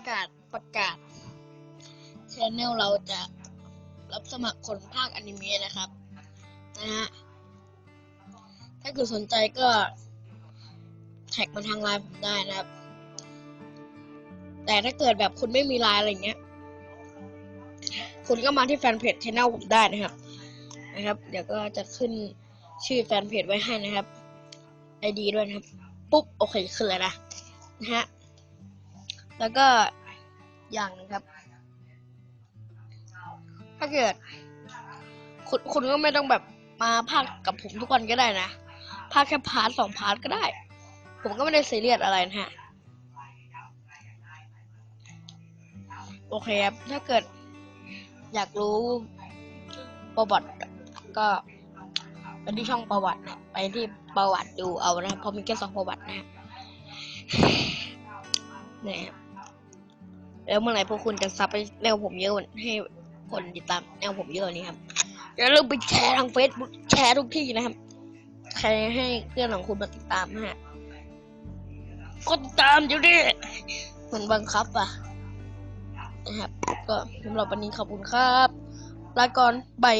ประกาศประกาศชแนลเราจะรับสมัครคนภาคอนิเมะนะครับนะฮะถ้าเกิดสนใจก็ แท็กมาทางไลน์ผมได้นะครับ แต่ถ้าเกิดแบบคุณไม่มีไลน์อะไรเงี้ย คุณก็มาที่แฟนเพจชแนลผมได้นะครับ นะครับ เดี๋ยวก็จะขึ้นชื่อแฟนเพจไว้ให้นะครับไอดีด้วยนะครับ ปุ๊บ โอเคขึ้นแล้วนะนะฮะ แล้วก็อย่างหนึงครับ ถ้าเกิด คุณคุณก็ไม่ต้องแบบมาพากกับผมทุกวันก็ได้นะพากแค่พาร์ทสองพาร์ทก็ได้ ผมก็ไม่ได้ซีเรียสอะไรนะฮะโอเคครับ ถ้าเกิด อยากรู้ประวัติก็ไปที่ช่องประวัตินะไปที่ประวัติดูเอานะเพราะมีแค่สองประวัตินะเนี่ยครับ แล้วเมื่อไหร่พวกคุณจะซับไปแนวผมเยอะให้คนติดตามแนวผมเยอะนี่ครับอย่าลืมไปแชร์ทางเฟซบุ๊กแชร์ทุกที่นะครับใครให้เพื่อนของคุณมาติดตามนะฮะกดติดตามเดี๋ยวนี้เหมือนบังคับอะนะครับ ก็สำหรับวันนี้ขอบคุณครับลาก่อนบาย